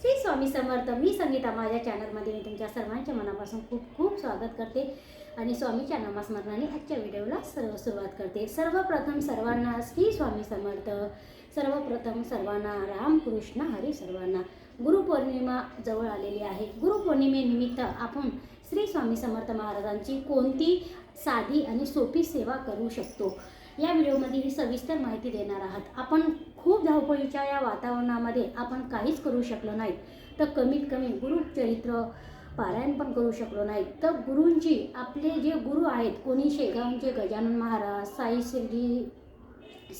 श्री स्वामी समर्थ मी संगीता माझ्या चॅनलमध्ये मी तुमच्या सर्वांच्या मनापासून खूप खूप स्वागत करते आणि स्वामीच्या नामस्मरणाने आजच्या व्हिडिओला सर्व सुरुवात करते. सर्वप्रथम सर्वांना श्री स्वामी समर्थ सर्वप्रथम सर्वांना रामकृष्ण हरी सर्वांना. गुरुपौर्णिमा जवळ आलेली आहे. गुरुपौर्णिमेनिमित्त आपण श्री स्वामी समर्थ महाराजांची कोणती साधी आणि सोपी सेवा करू शकतो? या व्हिडिओमध्ये ही सविस्तर माहिती देणार आहात. आपण खूप धावपळीच्या या वातावरणामध्ये आपण काहीच करू शकलो नाही. तर कमीत कमी गुरुचरित्र पारायण पण करू शकलो नाही. तर गुरूंची आपले जे गुरु आहेत कोणी शेगावचे गजानन महाराज साई शिर्डी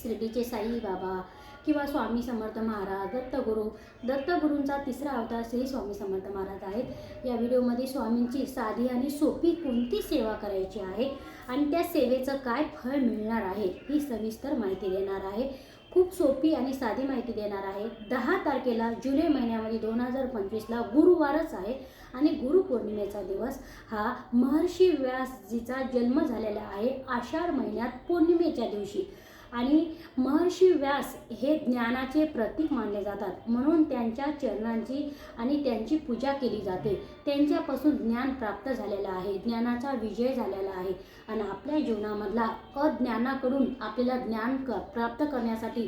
शिर्डीचे साई बाबा किंवा स्वामी समर्थ महाराज दत्तगुरू दत्तगुरूंचा तिसरा अवतार श्री स्वामी समर्थ महाराज आहेत. या व्हिडिओमध्ये स्वामींची साधी आणि सोपी कोणती सेवा करायची आहे? आणि त्या सेवेचं काय फळ मिळणार आहे ही सविस्तर माहिती देणार आहे. खूप सोपी आणि साधी माहिती देणार आहे. दहा तारखेला जुलै महिन्यामध्ये दोन हजार पंचवीसला गुरुवारच आहे आणि गुरुपौर्णिमेचा दिवस हा महर्षी व्यासजीचा जन्म झालेला आहे आषाढ महिन्यात पौर्णिमेच्या दिवशी. आणि महर्षी व्यास हे ज्ञानाचे प्रतीक मानले जातात. म्हणून त्यांच्या चरणांची आणि त्यांची पूजा केली जाते. त्यांच्यापासून ज्ञान प्राप्त झालेलं आहे. ज्ञानाचा विजय झालेला आहे. आणि आपल्या जीवनामधला अज्ञानाकडून आपल्याला ज्ञान क प्राप्त करण्यासाठी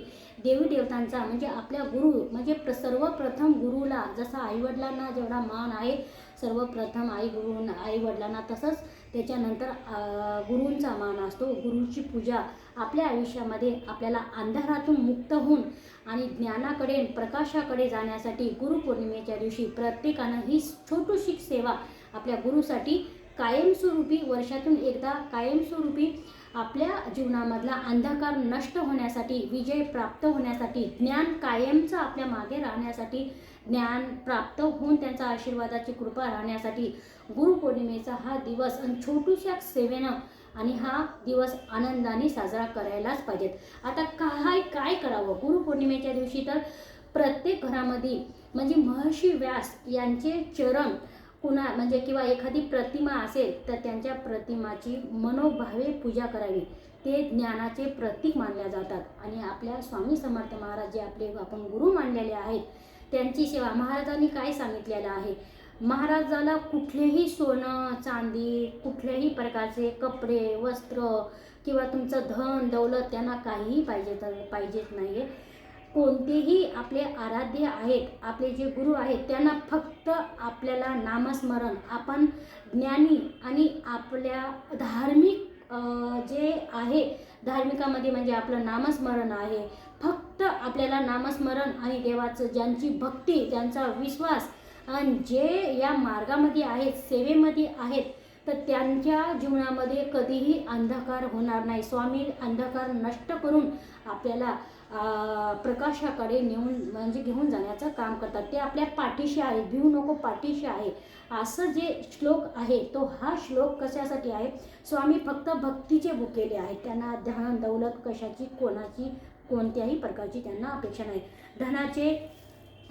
देवी देवतांचा म्हणजे आपल्या गुरु म्हणजे प्र सर्वप्रथम गुरुला जसा आईवडिलांना जेवढा मान आहे सर्वप्रथम आई गुरु आईवडिलांना तसंच त्याच्यानंतर गुरूंचा मान असतो. गुरुची पूजा आपल्या आयुष्यामध्ये आपल्याला अंधारातून मुक्त होऊन आणि ज्ञानाकडे प्रकाशाकडे जाण्यासाठी गुरुपौर्णिमेच्या दिवशी प्रत्येकानं ही छोटीशी सेवा आपल्या गुरुसाठी कायमस्वरूपी वर्षातून एकदा कायमस्वरूपी आपल्या जीवनामधला अंधकार नष्ट होण्यासाठी विजय प्राप्त होण्यासाठी ज्ञान कायमचं आपल्या मागे राहण्यासाठी ज्ञान प्राप्त होऊन त्यांचा आशीर्वादाची कृपा राहण्यासाठी गुरुपौर्णिमेचा हा दिवस आणि छोटूशा सेवेनं आणि हा दिवस आनंदाने साजरा करायलाच पाहिजेत. आता काय काय करावं? गुरुपौर्णिमेच्या दिवशी तर प्रत्येक घरामध्ये म्हणजे महर्षी व्यास यांचे चरण कुणा म्हणजे किंवा एखादी प्रतिमा असेल तर त्यांच्या प्रतिमाची मनोभावे पूजा करावी. ते ज्ञानाचे प्रतीक मानल्या जातात. आणि आपल्या स्वामी समर्थ महाराज जे आपले आपण गुरु मानलेले आहेत त्यांची सेवा महाराजांनी काय सांगितलेलं आहे? महाराजाला कुठलेही सोनं चांदी कुठल्याही प्रकारचे कपडे वस्त्र किंवा तुमचं धन दौलत त्यांना काहीही पाहिजे तर पाहिजेच नाही आहे कोणतेही आपले आराध्य आहेत आपले जे गुरु आहेत त्यांना फक्त आपल्याला नामस्मरण आपण ज्ञानी आणि आपल्या धार्मिक जे आहे धार्मिकामध्ये म्हणजे आपलं नामस्मरण आहे फक्त आपल्याला नामस्मरण आणि देवाचं ज्यांची भक्ती त्यांचा विश्वास आणि जे या मार्गामध्ये आहेत सेवेमध्ये आहेत तर त्यांच्या जीवनामध्ये कधीही अंधकार होणार नाही. स्वामी अंधकार नष्ट करून आपल्याला प्रकाशाकडे नेऊन म्हणजे घेऊन जाण्याचं काम करतात. ते आपल्या पाठीशी आहे भिऊ नको पाठीशी आहे. असं जे श्लोक आहे तो हा श्लोक कशासाठी आहे? स्वामी फक्त भक्तीचे भुकेले आहेत. त्यांना धन दौलत कशाची कोणाची कोणत्याही प्रकारची त्यांना अपेक्षा नाही. धनाचे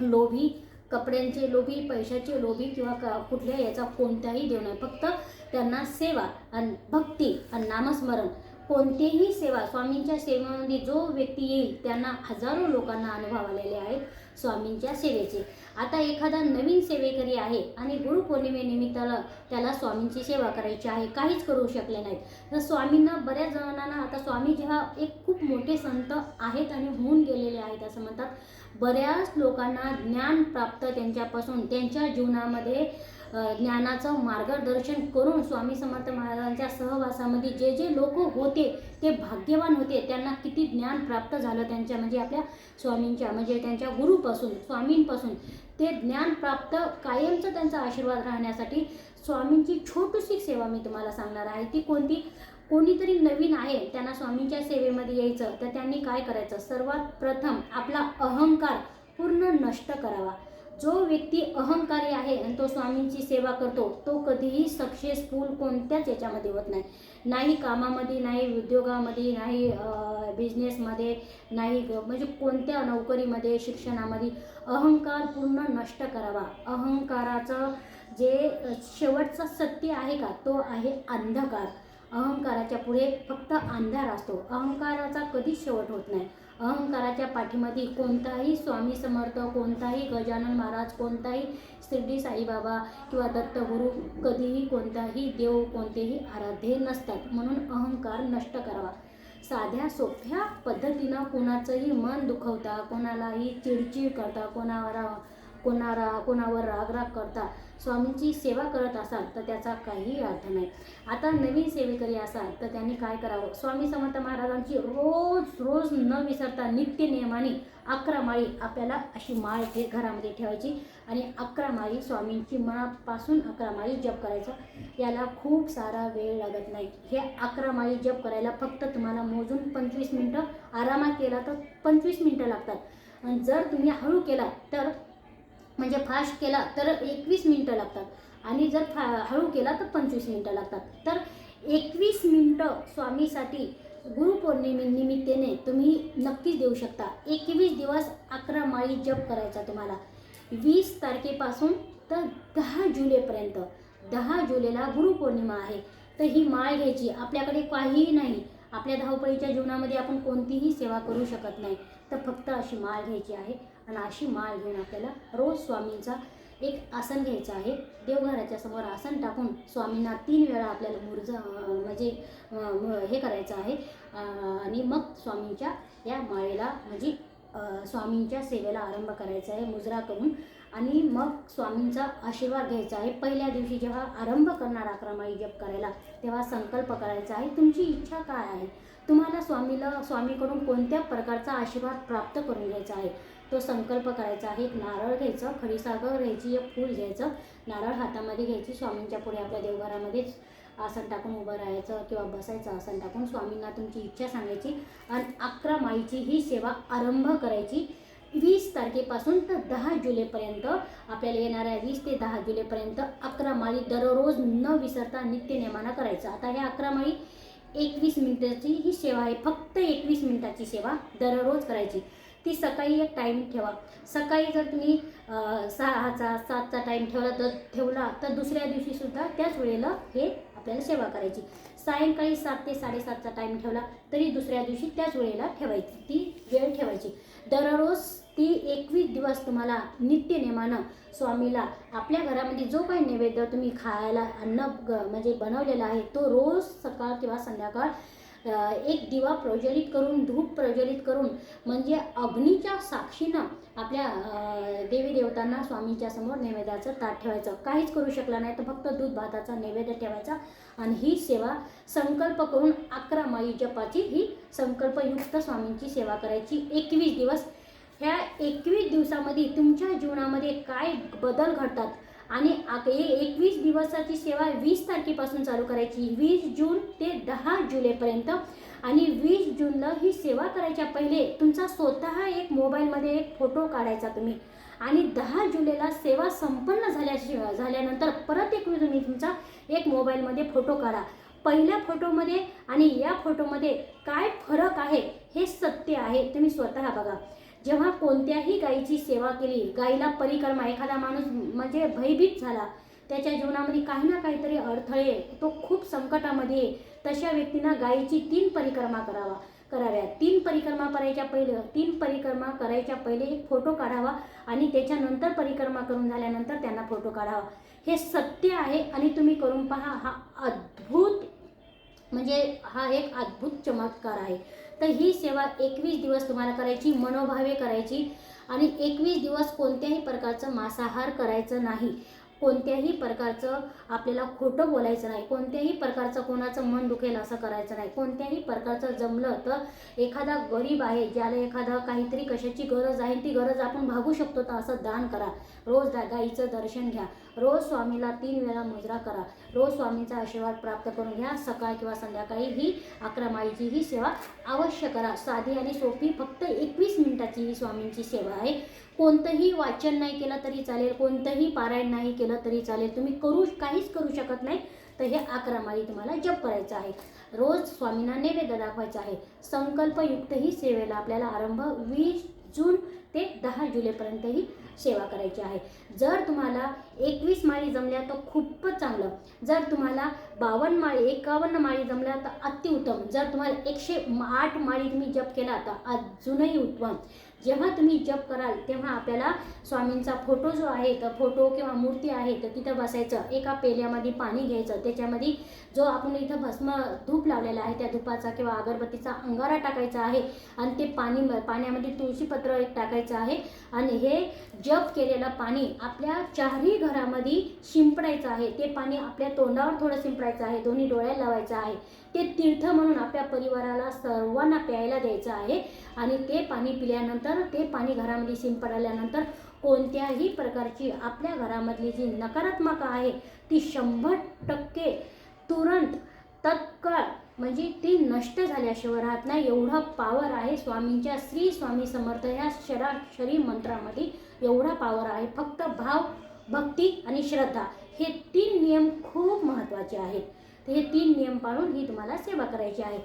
लोभी कपड्यांचे लोभी पैशाचे लोभी किंवा क कुठल्या याचा कोणताही देव नाही फक्त त्यांना सेवा आणि भक्ती आणि नामस्मरण. कोणतीही सेवा स्वामींच्या सेवेमध्ये जो व्यक्ती येईल त्यांना हजारो लोकांना अनुभव आलेले आहेत स्वामींच्या सेवेचे. आता एखादा नवीन सेवेकरी आहे आणि गुरुपौर्णिमेनिमित्ताला त्याला स्वामींची सेवा करायची आहे काहीच करू शकले नाहीत. तर स्वामींना बऱ्याच जणांना आता स्वामी जेव्हा एक खूप मोठे संत आहेत आणि होऊन गेलेले आहेत असं म्हणतात बऱ्याच लोकांना ज्ञान प्राप्त त्यांच्यापासून त्यांच्या जीवनामध्ये ज्ञानाचं मार्गदर्शन करून स्वामी समर्थ महाराजांच्या सहवासामध्ये जे जे लोक होते ते भाग्यवान होते त्यांना किती ज्ञान प्राप्त झालं त्यांच्या म्हणजे आपल्या स्वामींच्या म्हणजे त्यांच्या गुरुपासून स्वामींपासून. ते ज्ञान प्राप्त कायमचं त्यांचा आशीर्वाद राहण्यासाठी स्वामींची छोटीशी सेवा मी तुम्हाला सांगणार आहे. ती कोणती? कोणीतरी नवीन आहे त्यांना स्वामींच्या सेवेमध्ये यायचं तर त्यांनी काय करायचं? सर्वात प्रथम आपला अहंकार पूर्ण नष्ट करावा. जो व्यक्ती अहंकारी आहे आणि तो स्वामींची सेवा करतो तो कधीही सक्सेसफुल कोणत्याच याच्यामध्ये होत नाही. नाही कामामध्ये नाही उद्योगामध्ये नाही बिझनेसमध्ये नाही म्हणजे कोणत्या नोकरीमध्ये शिक्षणामध्ये. अहंकार पूर्ण नष्ट करावा. अहंकाराचं जे शेवटचं सत्य आहे का तो आहे अंधकार. अहंकाराच्या पुढे फक्त अंधार असतो. अहंकाराचा कधीच शेवट होत नाही. अहंकाराच्या पाठीमध्ये कोणताही स्वामी समर्थ कोणताही गजानन महाराज कोणताही शिर्डी साईबाबा किंवा दत्तगुरू कधीही कोणताही देव कोणतेही आराध्य नसतात. म्हणून अहंकार नष्ट करावा. साध्या सोप्या पद्धतीनं कोणाचंही मन दुखवता कोणालाही चिडचिड करता कोणावर कोणारा कोणावर राग राग करता स्वामींची सेवा करत असाल तर त्याचा काही अर्थ नाही. आता नवीन सेवेकरी असाल तर त्यांनी काय करावं? स्वामी समर्थ महाराजांची रोज रोज न विसरता नित्य नियमाने अकरा माळी आपल्याला अशी माळ हे घरामध्ये ठेवायची आणि अकरा माळी स्वामींची मनापासून अकरा माळी जप करायचं. याला खूप सारा वेळ लागत नाही. हे अकरा माळी जप करायला फक्त तुम्हाला मोजून पंचवीस मिनटं आरामात केला तर पंचवीस मिनटं लागतात. आणि जर तुम्ही हळू केला तर म्हणजे फास्ट केला तर एकवीस मिनटं लागतात. आणि जर फा हळू केला तर पंचवीस मिनटं लागतात. तर एकवीस मिनटं स्वामीसाठी गुरुपौर्णिमेनिमित्ताने तुम्ही नक्कीच देऊ शकता. एकवीस दिवस अकरा माळी जप करायचा तुम्हाला. वीस तारखेपासून तर दहा जुलैपर्यंत. दहा जुलैला गुरुपौर्णिमा आहे. तर ही माळ घ्यायची. आपल्याकडे काहीही नाही. आपल्या धावपळीच्या जीवनामध्ये आपण कोणतीही सेवा करू शकत नाही. तर फक्त अशी माळ घ्यायची आहे. आणि अशी माळ घेऊन आपल्याला रोज स्वामींचा एक आसन घ्यायचं आहे. देवघराच्या समोर आसन टाकून स्वामींना तीन वेळा आपल्याला मुर्ज म्हणजे हे करायचं आहे. आणि मग स्वामींच्या या माळेला म्हणजे स्वामींच्या सेवेला आरंभ करायचा आहे मुजरा करून. आणि मग स्वामींचा आशीर्वाद घ्यायचा आहे. पहिल्या दिवशी जेव्हा आरंभ करणार अकरा जप करायला तेव्हा संकल्प करायचा आहे तुमची इच्छा काय आहे? तुम्हाला स्वामीला स्वामीकडून कोणत्या प्रकारचा आशीर्वाद प्राप्त करून घ्यायचा आहे? तो संकल्प करायचा आहे. एक नारळ घ्यायचं खडीसागर घ्यायची एक फूल घ्यायचं. नारळ हातामध्ये घ्यायची स्वामींच्या पुढे आपल्या देवघरामध्येच आसन टाकून उभं राहायचं किंवा बसायचं आसन टाकून स्वामींना तुमची इच्छा सांगायची आणि अकरा माईची ही सेवा आरंभ करायची. वीस तारखेपासून तर दहा जुलैपर्यंत आपल्याला येणाऱ्या वीस ते दहा जुलैपर्यंत अकरा माळी दररोज न विसरता नित्यनेमानं करायचं. आता ह्या अकरा माळी एकवीस मिनिटाची ही सेवा आहे. फक्त एकवीस मिनिटाची सेवा दररोज करायची. ती सकाळी एक टाईम ठेवा. सकाळी जर तुम्ही सहाचा सातचा टाईम ठेवला तर ठेवला तर दुसऱ्या दिवशीसुद्धा त्याच वेळेला हे आपल्याला सेवा करायची. सायंकाळी सात ते साडेसातचा टाईम ठेवला तरी दुसऱ्या दिवशी त्याच वेळेला ठेवायची. ती वेळ ठेवायची. दररोज ती एकवीस दिवस तुम्हाला नित्य नेमानं स्वामीला आपल्या घरामध्ये जो काही नैवेद्य तुम्ही खायला अन्न म्हणजे बनवलेला आहे तो रोज सकाळ किंवा संध्याकाळ एक दिवा प्रज्वलित करून धूप प्रज्वलित करून म्हणजे अग्नीच्या साक्षीनं आपल्या देवी देवतांना स्वामींच्या समोर नैवेद्याचं ताट ठेवायचं. काहीच करू शकला नाही तर फक्त दूध भाताचा नैवेद्य ठेवायचा आणि ही सेवा संकल्प करून अकरा माई जपाची ही संकल्पयुक्त स्वामींची सेवा करायची. एकवीस दिवस. ह्या एकवीस दिवसामध्ये तुमच्या जीवनामध्ये काय बदल घडतात? आणि एकवीस दिवसाची सेवा वीस तारखेपासून चालू करायची. वीस जून ते दहा जुलैपर्यंत. आणि वीस जूनला ही सेवा करायच्या पहिले तुमचा स्वतः एक मोबाईलमध्ये एक फोटो काढायचा तुम्ही. आणि दहा जुलैला सेवा संपन्न झाल्या झाल्यानंतर परत एक वेळ तुम्ही तुमचा एक मोबाईलमध्ये फोटो काढा. पहिल्या फोटोमध्ये आणि या फोटोमध्ये काय फरक आहे हे सत्य आहे तुम्ही स्वतः बघा. जेव्हा कोणत्याही गायीची सेवा केली गायीला परिक्रमा एखादा माणूस म्हणजे भयभीत झाला त्याच्या जीवनामध्ये काही ना काहीतरी अडथळे तो खूप संकटामध्ये तशा व्यक्तींना गायीची तीन परिक्रमा करावा कराव्या तीन परिक्रमा करायच्या पहिले तीन परिक्रमा करायच्या पहिले एक फोटो काढावा आणि त्याच्यानंतर परिक्रमा करून झाल्यानंतर त्यांना फोटो काढावा. हे सत्य आहे आणि तुम्ही करून पहा हा अद्भुत म्हणजे हा एक अद्भुत चमत्कार आहे. तर ही सेवा एकवीस दिवस तुम्हाला करायची मनोभावे करायची आणि एकवीस दिवस कोणत्याही प्रकारचं मांसाहार करायचं नाही. कोणत्याही प्रकारचं आपल्याला खोटं बोलायचं नाही कोणत्याही प्रकारचं कोणाचं मन दुखेल असं करायचं नाही कोणत्याही प्रकारचं जमलं तर एखादा गरीब आहे ज्याला एखादा काहीतरी कशाची गरज आहे ती गरज आपण भागू शकतो तर असं दान करा. रोज दा गाईचं दर्शन घ्या. रोज स्वामीला तीन वेळा मुजरा करा. रोज स्वामींचा आशीर्वाद प्राप्त करून घ्या. सकाळ किंवा संध्याकाळी ही अकरा माळीची ही सेवा अवश्य करा. साधी आणि सोपी फक्त एकवीस मिनिटाची ही स्वामींची सेवा आहे. कोणतंही वाचन नाही केलं तरी चालेल. कोणतंही पारायण नाही केलं तरी चालेल. तुम्ही करू काहीच करू शकत नाही. तर हे अकरा माळी तुम्हाला जप करायचं आहे. रोज स्वामींना नैवेद्य दाखवायचा आहे. संकल्पयुक्त ही सेवेला आपल्याला आरंभ वीस जून ते दहा जुलैपर्यंत ही सेवा करायची आहे. जर तुम्हाला एकवीस माळी जमल्या तर खूपच चांगलं. जर तुम्हाला बावन्न माळी एकावन्न माळी जमल्या तर अतिउत्तम. जर तुम्हाला एकशे आठ माळी तुम्ही जप केला तर अजूनही उत्तम. जेव्हा तुम्ही जप कराल तेव्हा आपल्याला स्वामींचा फोटो जो आहे तर फोटो किंवा मूर्ती आहे तर तिथं बसायचं. एका पेल्यामध्ये पाणी घ्यायचं. त्याच्यामध्ये जो आपण इथं भस्म धूप लावलेला आहे त्या धुपाचा किंवा अगरबत्तीचा अंगारा टाकायचा आहे आणि ते पाणी पाण्यामध्ये तुळशीपत्र एक टाकायचं आहे आणि हे जप केलेलं पाणी आपल्या चारही घरामध्ये शिंपडायचं आहे. ते पाणी आपल्या तोंडावर थोडं शिंपडायचं आहे. दोन्ही डोळ्याला लावायचं आहे. ते तीर्थ म्हणून आपल्या परिवाराला सर्वांना प्यायला द्यायचं आहे. आणि ते पाणी पिल्यानंतर ते पाणी घरामध्ये शिंपडल्यानंतर कोणत्याही प्रकारची आपल्या घरामधली जी नकारात्मक आहे ती शंभर टक्के तुरंत तत्काळ म्हणजे ती नष्ट झाल्याशिवाय राहत नाही. एवढा पावर आहे स्वामींच्या श्री स्वामी समर्थ ह्या शराशरी मंत्रामध्ये एवढा पावर आहे. फक्त भाव भक्ती आणि श्रद्धा हे तीन नियम खूप महत्त्वाचे आहेत. हे तीन नियम पाळून ही तुम्हाला सेवा करायची आहे.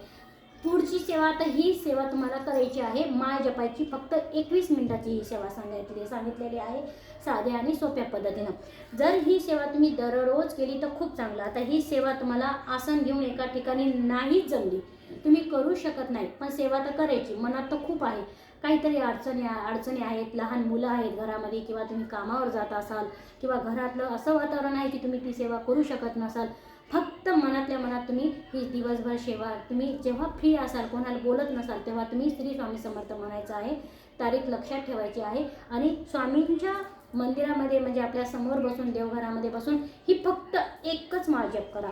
पुढची सेवा तर ही सेवा तुम्हाला करायची आहे. माळ जपायची फक्त एकवीस मिनिटाची ही सेवा सांगितली सांगितलेली आहे साध्या आणि सोप्या पद्धतीनं. जर ही सेवा तुम्ही दररोज केली तर खूप चांगलं. आता ही सेवा तुम्हाला आसन घेऊन एका ठिकाणी नाहीच जमली. तुम्ही करू शकत नाही पण सेवा तर करायची. मनात तर खूप आहे. काहीतरी अडचणी अडचणी आहेत. लहान मुलं आहेत घरामध्ये किंवा तुम्ही कामावर जात असाल किंवा घरातलं असं वातावरण आहे की तुम्ही ती सेवा करू शकत नसाल. फक्त मनातल्या मनात तुम्ही ही दिवसभर सेवा तुम्ही जेव्हा फ्री असाल कोणाला बोलत नसाल तेव्हा तुम्ही श्री स्वामी समर्थ म्हणायचं आहे. तारीख लक्षात ठेवायची आहे. आणि स्वामींच्या मंदिरामध्ये म्हणजे आपल्यासमोर बसून देवघरामध्ये बसून ही फक्त एकच माळ जप करा.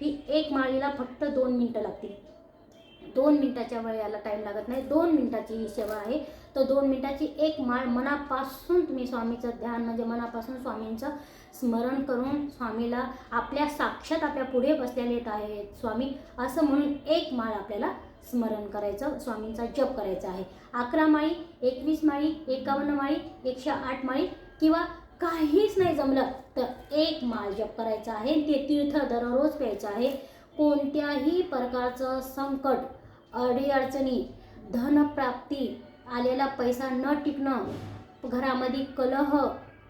ही एक माळीला फक्त दोन मिनटं लागतील. दोन मिनिटाच्या वेळेला टाईम लागत नाही. दोन मिनटाची ही सेवा आहे. तर दोन मिनटाची एक माळ मनापासून तुम्ही स्वामीचं ध्यान म्हणजे मनापासून स्वामींचं स्मरण करून स्वामीला आपल्या साक्षात आपल्या पुढे बसलेले येत आहेत. स्वामी असं म्हणून एक माळ आपल्याला स्मरण करायचं स्वामींचा जप करायचा आहे. अकरा माळी एकवीस माळी एकावन्न माळी एकशे आठ माळी किंवा काहीच नाही जमलं तर एक माळ जप करायचा आहे. ते तीर्थ दररोज प्यायचं आहे. कोणत्याही प्रकारचं संकट अडीअडचणी धनप्राप्ती आलेला पैसा न टिकणं घरामध्ये कलह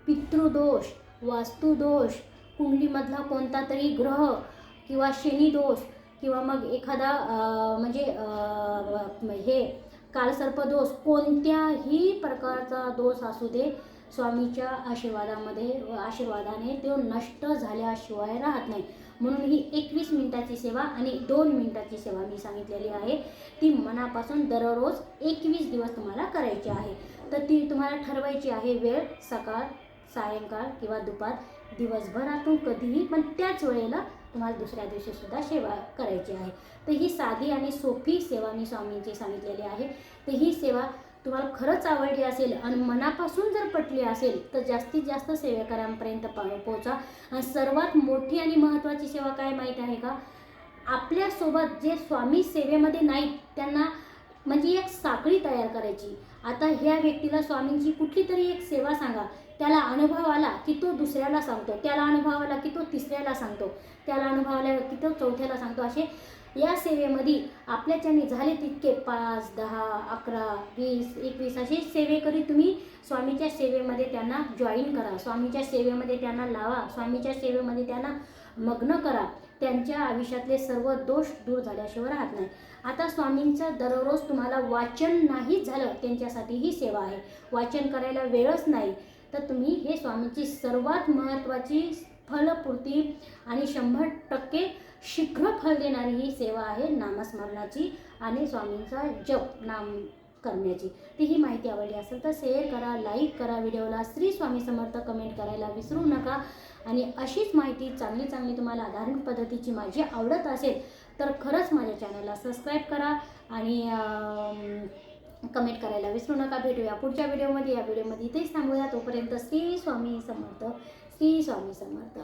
पितृदोष वास्तुदोष कुंडलीमधला कोणता तरी ग्रह किंवा शनिदोष किंवा मग एखादा म्हणजे हे कालसर्पदोष कोणत्याही प्रकारचा दोष असू दे स्वामीच्या आशीर्वादामध्ये आशीर्वादाने तो नष्ट झाल्याशिवाय राहत नाही. म्हणून ही एकवीस मिनिटाची सेवा आणि दोन मिनिटाची सेवा मी सांगितलेली आहे. ती मनापासून दररोज एकवीस दिवस तुम्हाला करायची आहे. तर ती तुम्हाला ठरवायची आहे वेळ सकाळ सायंकाळ किंवा दुपार दिवसभरातून कधीही पण त्याच वेळेला तुम्हाला दुसऱ्या दिवशी सुद्धा सेवा करायची आहे. तर ही साधी आणि सोपी सेवा मी स्वामींची सांगितलेली आहे. तर ही सेवा तुम्हाला खरंच आवडली असेल आणि मनापासून जर पटली असेल तर जास्तीत जास्त सेवेकरांपर्यंत पोहोचा. आणि सर्वात मोठी आणि महत्त्वाची सेवा काय माहीत आहे का? आपल्यासोबत जे स्वामी सेवेमध्ये नाहीत त्यांना म्हणजे एक साखळी तयार करायची. आता ह्या व्यक्तीला स्वामींची कुठली तरी एक सेवा सांगा. त्याला अनुभव आला की तो दुसऱ्याला सांगतो. त्याला अनुभव आला की तो तिसऱ्याला सांगतो. त्याला अनुभव आला की तो चौथ्याला सांगतो. असे या सेवेमध्ये आपल्याच्याने झाले तितके पाच दहा अकरा वीस एकवीस असे सेवेकरी तुम्ही स्वामीच्या सेवेमध्ये त्यांना जॉईन करा. स्वामीच्या सेवेमध्ये त्यांना लावा. स्वामीच्या सेवेमध्ये त्यांना मग्न करा. त्यांच्या आयुष्यातले सर्व दोष दूर झाल्याशिवाय राहत नाही. आता स्वामींचं दररोज तुम्हाला वाचन नाहीच झालं त्यांच्यासाठी ही सेवा आहे. वाचन करायला वेळच नाही. तर तुम्ही हे स्वामीची सर्वात महत्त्वाची फलपूर्ती आणि शंभर टक्के शीघ्र फल देणारी ही सेवा आहे नामस्मरणाची आणि स्वामींचा जप नाम करण्याची. ती ही माहिती आवडली असेल तर शेअर करा लाईक करा व्हिडिओला. श्री स्वामी समर्थ कमेंट करायला विसरू नका. आणि अशीच माहिती चांगली चांगली तुम्हाला धार्मिक पद्धतीची माझी आवडत असेल तर खरंच माझ्या चॅनलला सबस्क्राईब करा. आणि कमेंट करायला विसरू नका. भेटूया पुढच्या व्हिडिओमध्ये. या व्हिडिओमध्ये इथेच थांबूया. तोपर्यंत श्री स्वामी समर्थ. श्री स्वामी समर्थ.